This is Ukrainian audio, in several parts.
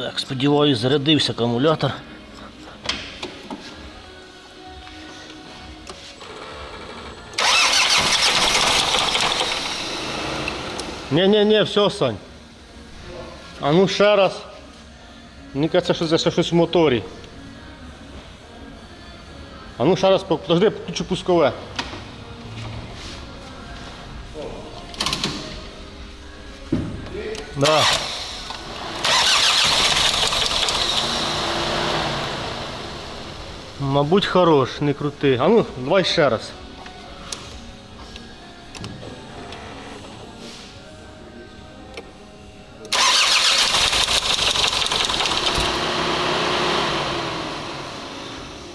Так, сподіваюсь, зарядився акумулятор. Ні-ні-ні, все, Сань. А ну ще раз. Мені кажеться, що це щось в моторі. А ну ще раз, подожди, включу пускове. Да. Мабуть, хорош, не крути. А ну, давай ще раз.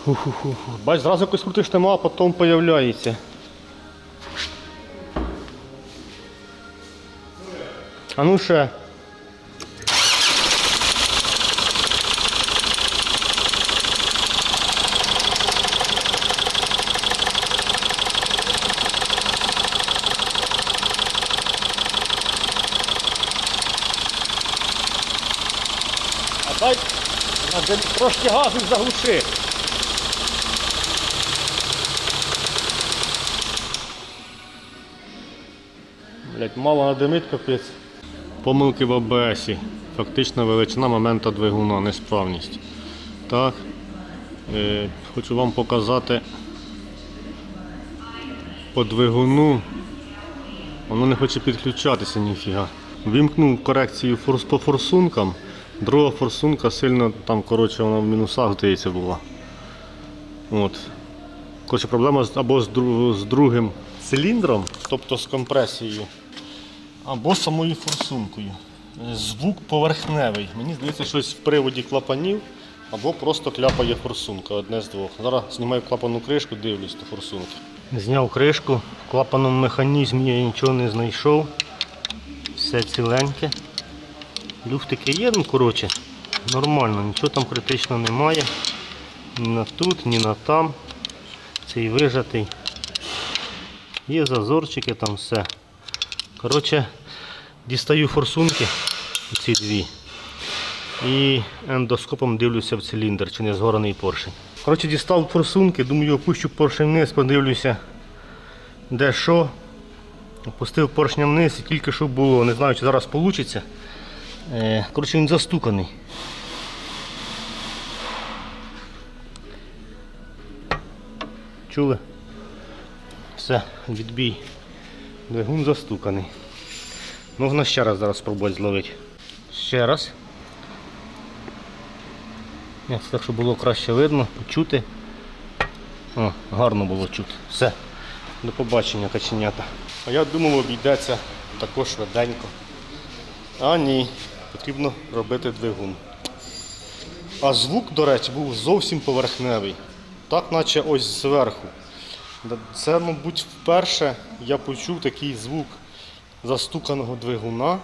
Ху-ху-ху. Бач, зразу якось крутиш тема, а потім появляється. А ну ще. А дай на трошки газу заглуши. Блять, мало надимить капець. Помилки в АБС. Фактична величина моменту двигуна, несправність. Так. Е, хочу вам показати по двигуну. Воно не хоче підключатися ніфіга. Вімкнув корекцію форс по форсункам. Друга форсунка сильно там, коротше, вона в мінусах, здається, була. От. Коротше, проблема або з, дру- з другим циліндром, тобто з компресією, або з самою форсункою. Звук поверхневий. Мені здається, щось в приводі клапанів, або просто кляпає форсунка, одне з двох. Зараз знімаю клапану кришку, дивлюсь до форсунки. Зняв кришку, в клапаному механізмі я нічого не знайшов. Все ціленьке. Люфтики є, ну коротше, нормально, нічого там критичного немає. Ні на тут, ні на там. Цей вижатий. Є зазорчики, там все. Коротше, дістаю форсунки, ці дві. І ендоскопом дивлюся в циліндр, чи не згорений поршень. Коротше, дістав форсунки, думаю, опущу поршень вниз, подивлюся, де що. Опустив поршня вниз і тільки що було, не знаю, чи зараз вийде. Коротше, він застуканий. Чули? Все, відбій. Двигун застуканий. Можна ще раз зараз спробувати зловити. Ще раз. Це так, щоб було краще видно, почути. О, гарно було чути. Все. До побачення, каченята. А я думав, обійдеться також швиденько. А ні, потрібно робити двигун. А звук, до речі, був зовсім поверхневий. Так, наче ось зверху. Це, мабуть, вперше я почув такий звук застуканого двигуна,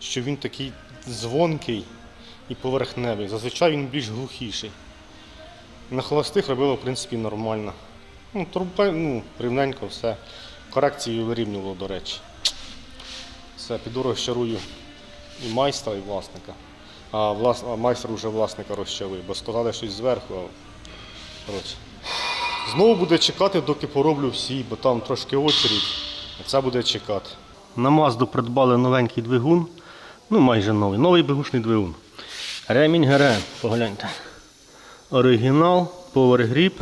що він такий дзвонкий і поверхневий. Зазвичай він більш глухіший. На холостих робило, в принципі, нормально. Ну, труба, ну, рівненько все. Корекцію вирівнювало, до речі. Все, піду розчарую і майстра, і власника. А, влас... а майстер вже власника розчавив, бо сказали щось зверху. Коротше. Знову буде чекати, доки пороблю всі, бо там трошки очередь, це буде чекати. На Мазду придбали новенький двигун. Ну, майже новий. Новий бегушний двигун. Ремінь ГРМ, погляньте. Оригінал, Grip.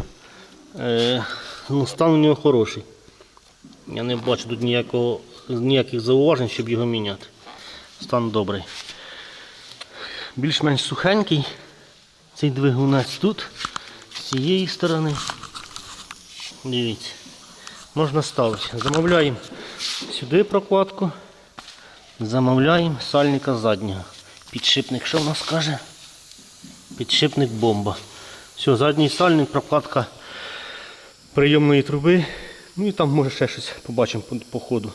Е, ну, стан у нього хороший. Я не бачу тут ніякого, ніяких зауважень, щоб його міняти. Стан добрий. Більш-менш сухенький. Цей двигунець тут, з цієї сторони. Дивіться. Можна ставити. Замовляємо сюди прокладку. Замовляємо сальника заднього. Підшипник, що в нас каже? Підшипник бомба. Все, задній сальник, прокладка прийомної труби. Ну і там може ще щось побачимо по, по ходу.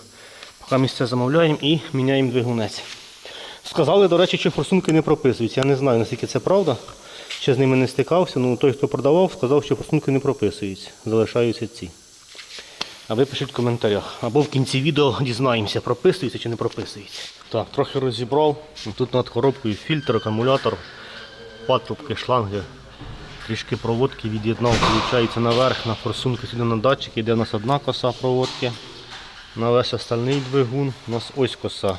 Поки місце замовляємо і міняємо двигунець. Сказали, до речі, що форсунки не прописуються. Я не знаю, наскільки це правда. Ще з ними не стикався. Ну той, хто продавав, сказав, що форсунки не прописуються. Залишаються ці. А ви пишіть в коментарях. Або в кінці відео дізнаємося, прописується чи не прописується. Так, трохи розібрав. Тут над коробкою фільтр, акумулятор, патрубки, шланги. Трішки проводки від'єднав, виходить наверх, на форсунки сюди на датчик, йде у нас одна коса проводки. На весь остальний двигун у нас ось коса.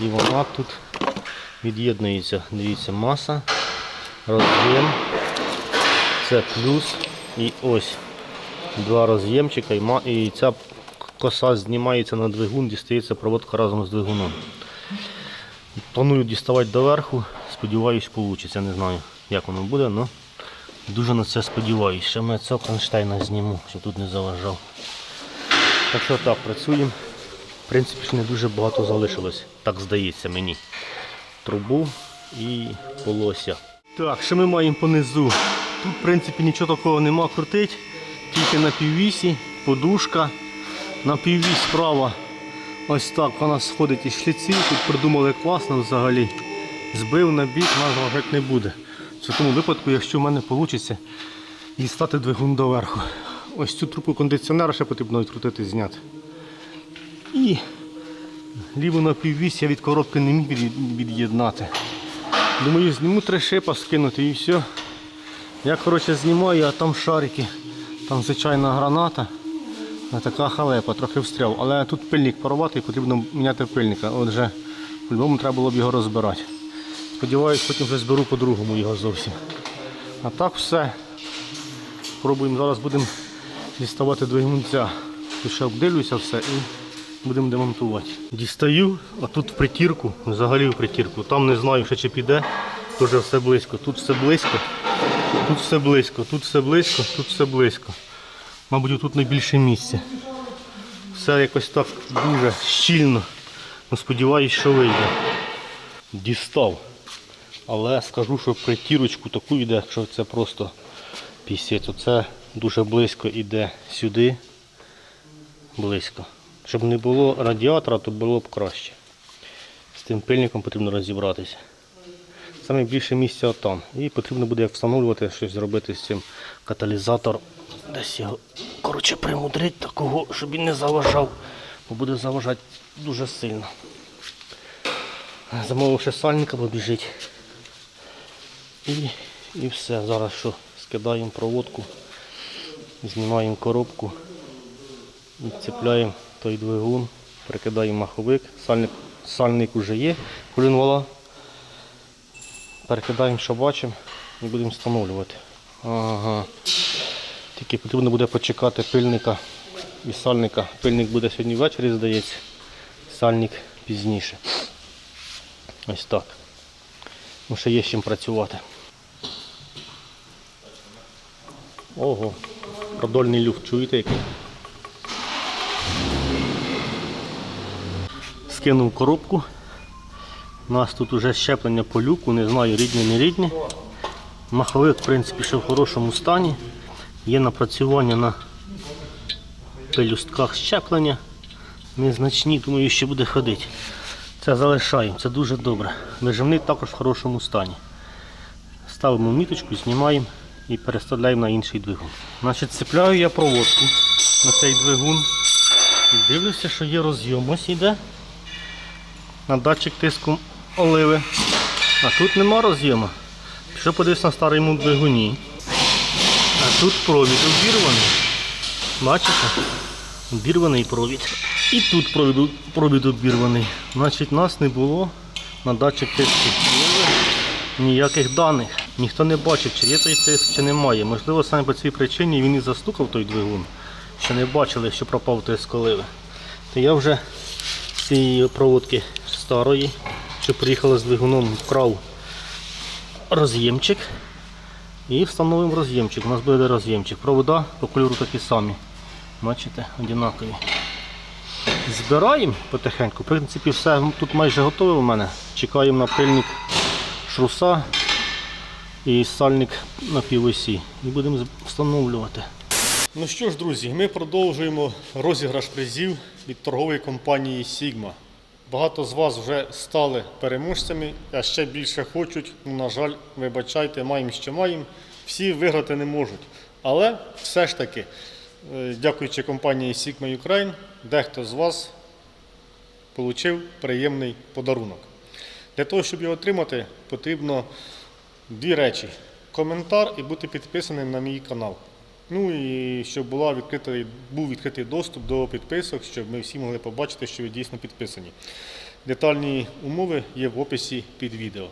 І вона тут від'єднується. Дивіться, маса, роз'єм, це плюс і ось два роз'ємчика і, ця коса знімається на двигун, дістається проводка разом з двигуном. Планую діставати доверху, сподіваюсь, вийде. Не знаю, як воно буде, але дуже на це сподіваюся. Ще ми цього кронштейна зніму, щоб тут не заважав. Так що так, працюємо. В принципі, ще не дуже багато залишилось, так здається мені. Трубу і полосся. Так, що ми маємо понизу? Тут, в принципі, нічого такого нема крутить, тільки на піввісі, подушка. На піввісь справа ось так вона сходить із шліців. Тут придумали класно взагалі. Збив на бік, нас вважати не буде. В тому випадку, якщо в мене вийде дістати двигун доверху. Ось цю трубку кондиціонера ще потрібно відкрутити, зняти. І ліву на піввісь я від коробки не міг від'єднати. Думаю, зніму три шипа скинути і все. Я коротше знімаю, а там шарики. Там звичайна граната. Така халепа, трохи встряв. Але тут пильник порватий, потрібно міняти пильника. Отже, по-любому треба було б його розбирати. Сподіваюсь, потім вже зберу по-другому його зовсім. А так все. Пробуємо, зараз будемо діставати двигунця. Ще обдивлюся все і будемо демонтувати. Дістаю, а тут в притірку, взагалі в притірку. Там не знаю, ще чи піде, дуже все близько. Тут все близько, тут все близько, тут все близько, тут все близько. Мабуть, тут найбільше місця. Все якось так дуже щільно. Ну, Сподіваюсь, що вийде. Дістав. Але скажу, що притірочку таку йде, що це просто пісець. Оце дуже близько йде сюди. Близько. Щоб не було радіатора, то було б краще. З тим пильником потрібно розібратися. Саме більше місця там. І потрібно буде як встановлювати щось зробити з цим каталізатор. Десь його коротше, примудрити такого, щоб він не заважав, бо буде заважати дуже сильно. Замовив ще сальника побіжить. І, і все. Зараз що скидаємо проводку, знімаємо коробку і цепляємо той двигун, прикидаємо маховик. Сальник, сальник вже є, колінвала. Перекидаємо, що бачимо і будемо встановлювати. Ага. Тільки потрібно буде почекати пильника і сальника. Пильник буде сьогодні ввечері, здається, сальник пізніше. Ось так. Ну, ще є з чим працювати. Ого, продольний люфт, чуєте який? Скинув коробку. У нас тут уже щеплення по люку, не знаю, рідні, не рідні. Маховик, в принципі, ще в хорошому стані. Є напрацювання на пелюстках щеплення. Незначні, думаю, ще буде ходити. Це залишаємо, це дуже добре. Виживний також в хорошому стані. Ставимо міточку, знімаємо і переставляємо на інший двигун. Значить, цепляю я проводку на цей двигун. І дивлюся, що є розйом. Ось іде на датчик тиску оливи. А тут нема роз'єму. Що подивись на старому двигуні. А тут провід обірваний. Бачите? Обірваний провід. І тут провід, провід обірваний. Значить, нас не було на датчик тиску ніяких даних. Ніхто не бачив, чи є той тиск, чи немає. Можливо, саме по цій причині він і застукав той двигун, що не бачили, що пропав тиск оливи. То я вже цієї проводки старої, що приїхала з двигуном, вкрав роз'ємчик і встановимо роз'ємчик. У нас буде роз'ємчик. Провода по кольору такі самі. Бачите, однакові. Збираємо потихеньку. В принципі, все тут майже готове у мене. Чекаємо на пильник шруса і сальник на півосі. І будемо встановлювати. Ну що ж, друзі, ми продовжуємо розіграш призів від торгової компанії Sigma. Багато з вас вже стали переможцями, а ще більше хочуть. Ну, на жаль, вибачайте, маємо що маємо. Всі виграти не можуть. Але все ж таки е, дякуючи компанії Sigma Ukraine, дехто з вас отримав приємний подарунок. Для того, щоб його отримати, потрібно дві речі: коментар і бути підписаним на мій канал. Ну і щоб була відкрита, був відкритий доступ до підписок, щоб ми всі могли побачити, що ви дійсно підписані. Детальні умови є в описі під відео.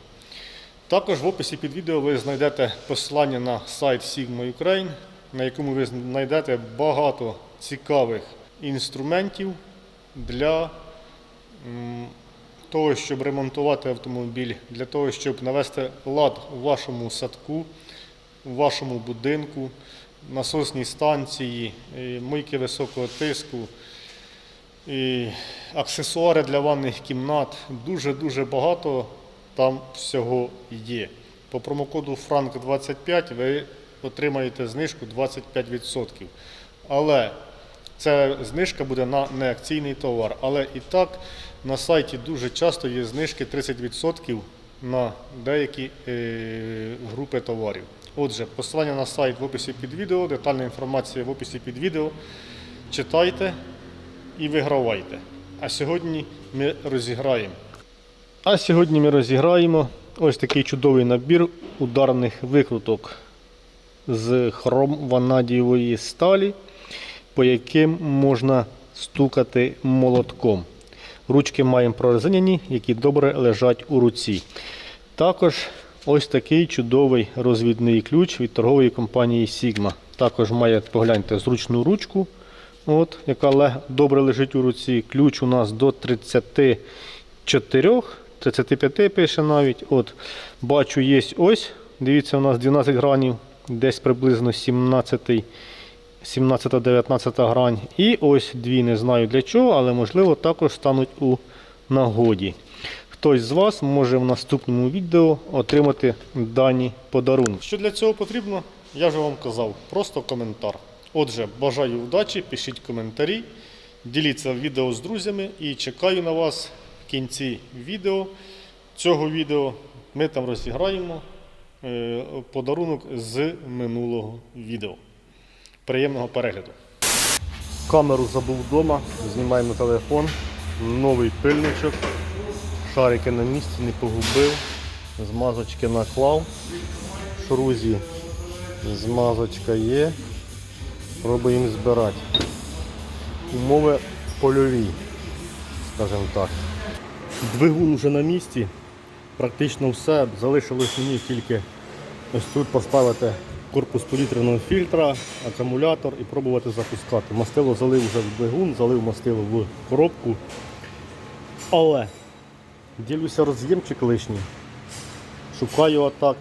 Також в описі під відео ви знайдете посилання на сайт Sigma Ukraine, на якому ви знайдете багато цікавих інструментів для того, щоб ремонтувати автомобіль, для того, щоб навести лад у вашому садку, у вашому будинку, насосній станції, мийки високого тиску, і аксесуари для ванних кімнат. Дуже-дуже багато там всього є. По промокоду FRANK25 ви отримаєте знижку 25%. Але ця знижка буде на неакційний товар. Але і так на сайті дуже часто є знижки 30% на деякі е, групи товарів. Отже, посилання на сайт в описі під відео, детальна інформація в описі під відео. Читайте і вигравайте. А сьогодні ми розіграємо. А сьогодні ми розіграємо ось такий чудовий набір ударних викруток з хром-ванадієвої сталі, по яким можна стукати молотком. Ручки маємо прорезиняні, які добре лежать у руці. Також ось такий чудовий розвідний ключ від торгової компанії Sigma. Також має, погляньте, зручну ручку, от, яка добре лежить у руці. Ключ у нас до 34, 35 пише навіть. От, бачу, є ось. Дивіться, у нас 12 гранів, десь приблизно 17-19 грань. І ось дві, не знаю для чого, але можливо також стануть у нагоді. Хтось з вас може в наступному відео отримати дані подарунки. Що для цього потрібно, я вже вам казав, просто коментар. Отже, бажаю вдачі, пишіть коментарі, діліться відео з друзями і чекаю на вас в кінці відео. Цього відео ми там розіграємо е, подарунок з минулого відео. Приємного перегляду. Камеру забув вдома, знімаємо телефон. Новий пильничок. Шарики на місці, не погубив. Змазочки наклав. Шрузі змазочка є. Пробуємо збирати. Умови польові, скажімо так. Двигун вже на місці. Практично все. Залишилось мені тільки ось тут поставити корпус повітряного фільтра, акумулятор і пробувати запускати. Мастило залив вже в двигун, залив мастило в коробку. Але ділюся роз'ємчик лишній. Шукаю отак.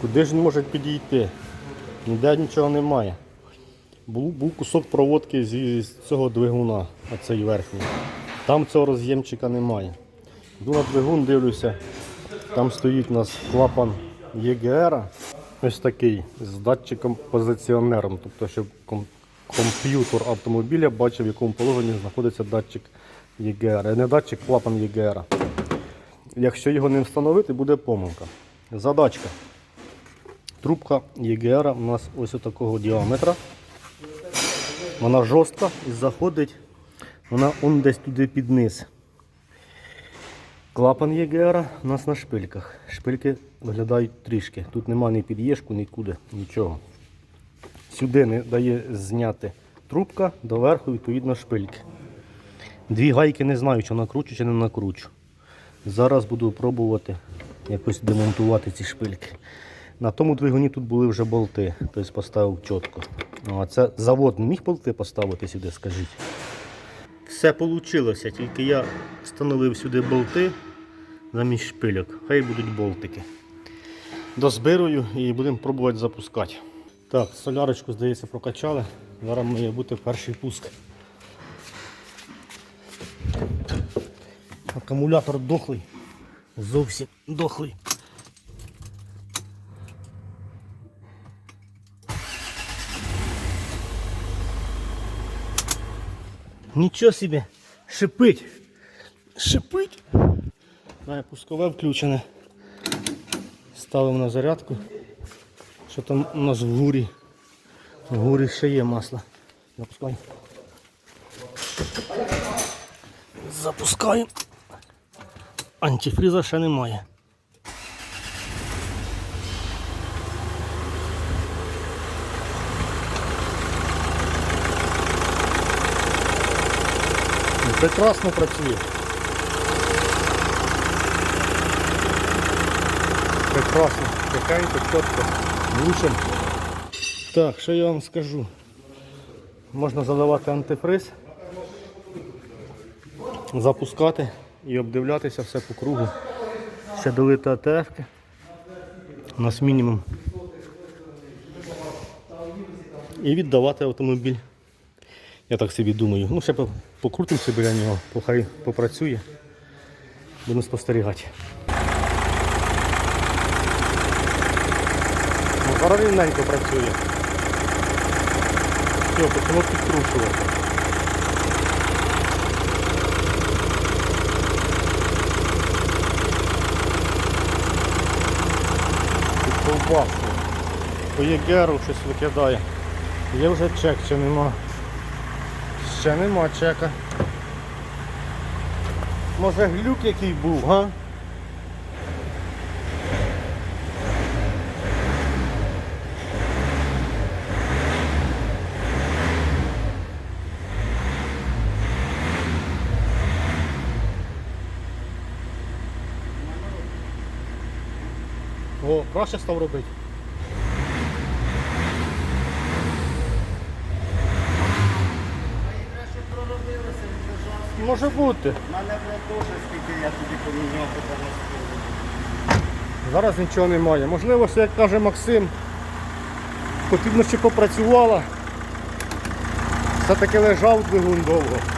Куди ж він може підійти? Ніде нічого немає. Був, був кусок проводки зі, з цього двигуна, оцей верхній. Там цього роз'ємчика немає. Йду на двигун, дивлюся, там стоїть у нас клапан ЄГР, ось такий, з датчиком позиціонером, тобто, щоб комп'ютер автомобіля бачив, в якому положенні знаходиться датчик ЄГР. Не датчик, клапан ЄГР. Якщо його не встановити, буде помилка. Задачка. Трубка ЄГР у нас ось такого діаметра. Вона жорстка і заходить, вона он десь туди під низ. Клапан ЄГР у нас на шпильках. Шпильки виглядають трішки. Тут нема ні під'єшку, нікуди, нічого. Сюди не дає зняти трубка, доверху відповідно шпильки. Дві гайки не знаю, чи накручу, чи не накручу. Зараз буду пробувати якось демонтувати ці шпильки. На тому двигуні тут були вже болти, тобто поставив чітко. Ну, А це завод не міг болти поставити сюди, скажіть. Все вийшло, тільки я встановив сюди болти замість шпильок. Хай будуть болтики. Дозбирую і будемо пробувати запускати. Так, солярочку, здається, прокачали. Зараз має бути перший пуск. Акумулятор дохлий. Зовсім дохлий. Нічого собі, шипить. Шипить. Знає, пускове включене. Ставимо на зарядку. Що там у нас в гурі? В гурі ще є масло. Запускай. Запускаємо. Антифріза ще немає. Ну, Прекрасно працює. Прекрасно, тихенько, чітко, глушим. Так, що я вам скажу? Можна заливати антифриз, запускати і обдивлятися все по кругу. Ще долити АТФ. У нас мінімум. І віддавати автомобіль. Я так собі думаю. Ну, ще по- покрутимося біля нього, похай попрацює. Будемо спостерігати. Рівненько працює. Все, почало підкручувати. Під ковбаску. По ЄГРу щось викидає. Є вже чек, чи нема. Ще нема чека. Може глюк який був, га? Краще став робити. Може бути. У мене було теж, скільки я тоді поміняв, Зараз нічого немає. Можливо, все як каже Максим, потрібно ще попрацювала. Все-таки лежав двигун довго.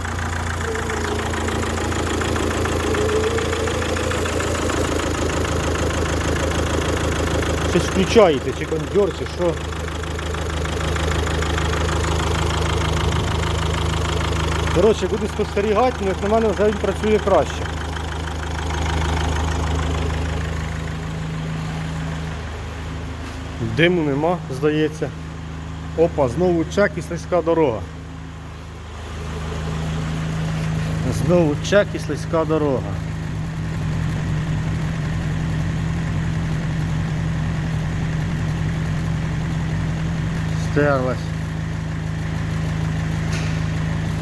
Щось включаєте, чи кондьор, чи що. Коротше, буду спостерігати, але на мене він працює краще. Диму нема, здається. Опа, знову чек і слизька дорога. Знову чек і слизька дорога. Стерлась.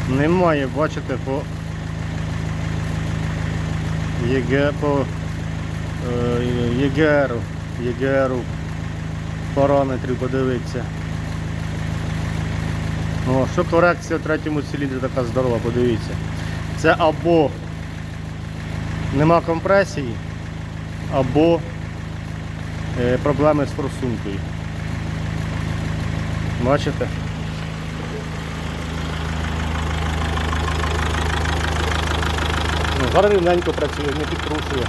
Немає, бачите, по ЄГ по е, ЄГРу, ЄГРу параметрів подивитися. О, що корекція в третьому циліндрі така здорова, подивіться. Це або нема компресії, або е, проблеми з форсункою. Бачите? Ну, зараз рівненько працює, не підкручує.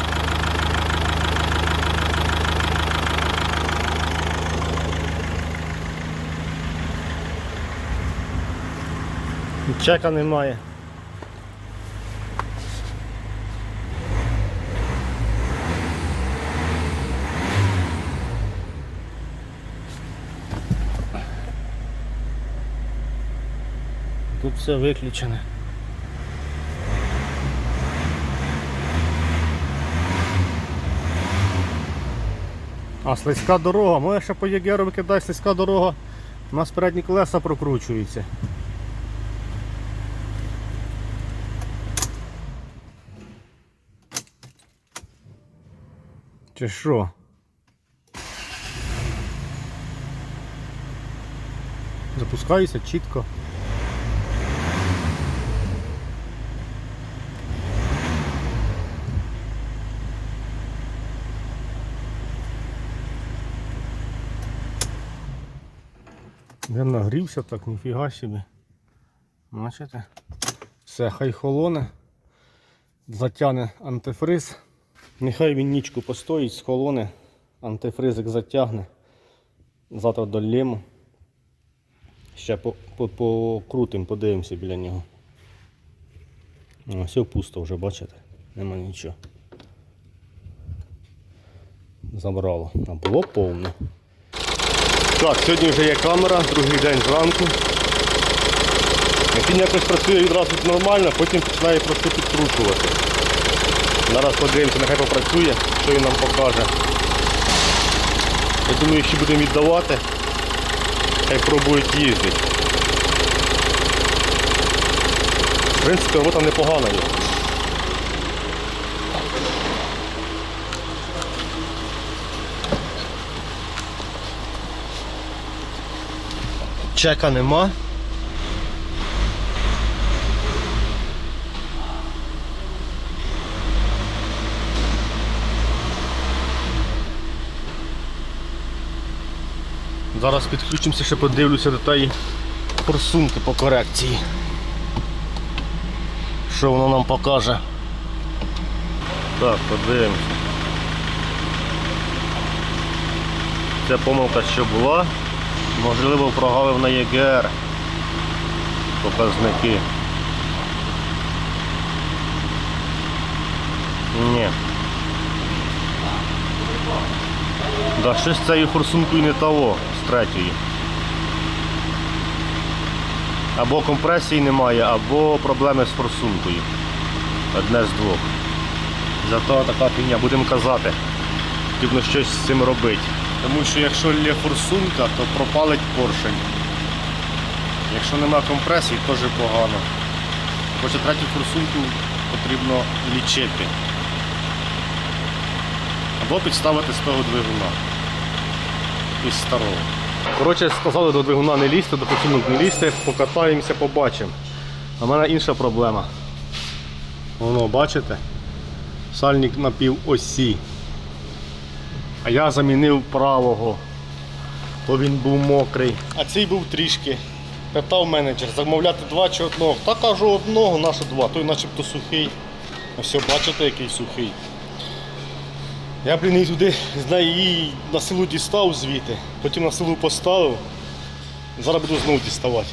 Чека немає. Все виключене. А слизька дорога, моя ще по ЄГРу викидає слизька дорога, у нас передні колеса прокручуються. Чи що? Запускаюся чітко. Я нагрівся так, ніфіга собі. Бачите? Все, хай холоне, затягне антифриз. Нехай він нічку постоїть, схолоне, антифризик затягне. Завтра долємо. Ще по- по- подивимося біля нього. Все пусто вже, бачите? Нема нічого. Забрало. А було повне. Так, сьогодні вже є камера, другий день зранку. Він якось працює відразу нормально, потім починає просто підкручувати. Зараз подивимося, нехай попрацює, що він нам покаже. Я думаю, що будемо віддавати, хай пробують їздити. В принципі, робота непогана є. Чека нема. Зараз підключимося, ще подивлюся до тієї форсунки по корекції. Що воно нам покаже? Так, подивимося. Це помилка, що була. Можливо, прогавив на ЄГР показники. Ні. Да, щось цією форсункою не того з третьої. Або компресії немає, або проблеми з форсункою. Одне з двох. Зато така фігня, будемо казати. Потрібно щось з цим робити. Тому що якщо є форсунка, то пропалить поршень. Якщо нема компресії, теж погано. Хоча третю форсунку потрібно лічити. Або підставити з того двигуна. Із старого. Коротше, сказали до двигуна не лізти, до форсунок не лізти, покатаємося, побачимо. А в мене інша проблема. Воно, бачите? Сальник на півосі. А я замінив правого, бо він був мокрий. А цей був трішки. Питав менеджер, замовляти два чи одного. Та кажу одного, нашу два, той начебто сухий. А все, бачите, який сухий. Я, блін, її туди її на силу дістав звідти, потім на силу поставив. Зараз буду знову діставати.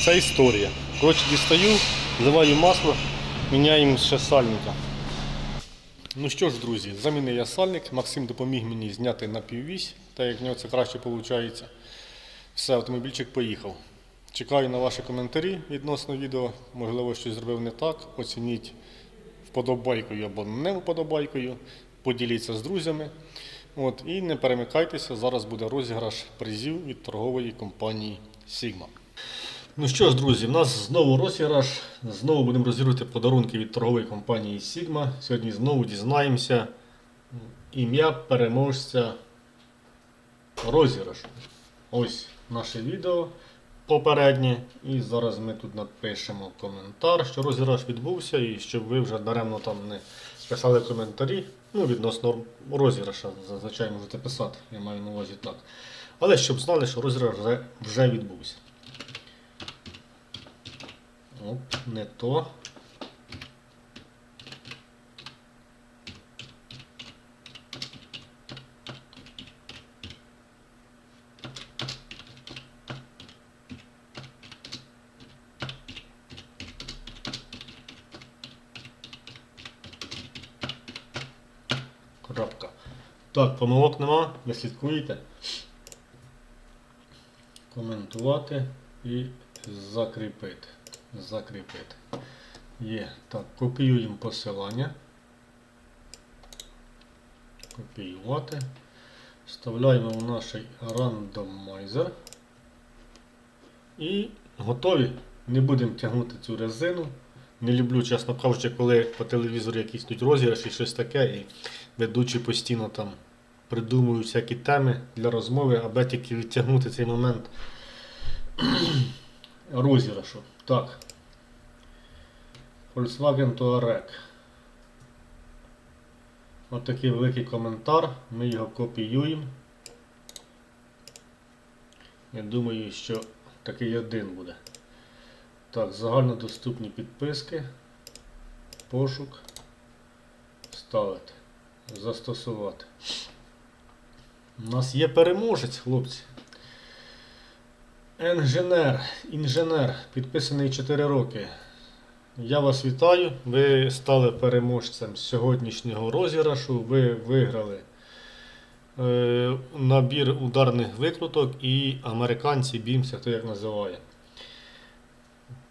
Це історія. Коротше, дістаю, зливаю масло, міняємо ще сальника. Ну що ж, друзі, замінив я сальник. Максим допоміг мені зняти на піввісь, так як в нього це краще виходить. Все, автомобільчик поїхав. Чекаю на ваші коментарі відносно відео. Можливо, щось зробив не так. Оцініть вподобайкою або не вподобайкою. Поділіться з друзями. От, і не перемикайтеся, зараз буде розіграш призів від торгової компанії Sigma. Ну що ж, друзі, в нас знову розіграш. Знову будемо розігрувати подарунки від торгової компанії Sigma. Сьогодні знову дізнаємося ім'я переможця розіграшу. Ось наше відео попереднє. І зараз ми тут напишемо коментар, що розіграш відбувся, і щоб ви вже даремно там не писали коментарі. Ну, відносно розіграша, зазвичай можете писати, я маю на увазі так. Але щоб знали, що розіграш вже, відбувся. Оп, не то. Крапка. Так, помилок нема, ви слідкуєте. Коментувати і закріпити. Закріпити. Є. Так, копіюємо посилання. Копіювати. Вставляємо в наш рандомайзер. І готові. Не будемо тягнути цю резину. Не люблю, чесно кажучи, коли по телевізору якісь тут розіграш і щось таке, і ведучі постійно там придумують всякі теми для розмови, аби тільки відтягнути цей момент розіграшу. Так. Volkswagen Touareg. Ось такий великий коментар. Ми його копіюємо. Я думаю, що такий один буде. Так, загальнодоступні підписки. Пошук. Ставити. Застосувати. У нас є переможець, хлопці. Інженер, інженер, підписаний 4 роки. Я вас вітаю. Ви стали переможцем сьогоднішнього розіграшу. Ви виграли е, набір ударних викруток і американці бімся, хто як називає.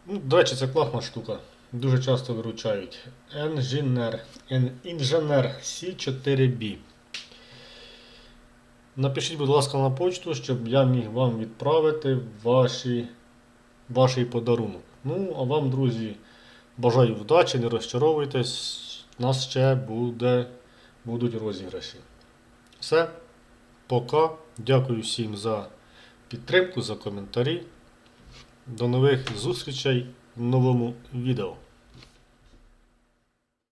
Ну, до речі, це класна штука. Дуже часто виручають. Інженер. Інженер C4B. Напишіть, будь ласка, на почту, щоб я міг вам відправити ваші, ваш подарунок. Ну, а вам, друзі, бажаю вдачі, не розчаровуйтесь. У нас ще буде, будуть розіграші. Все. Пока. Дякую всім за підтримку, за коментарі. До нових зустрічей в новому відео.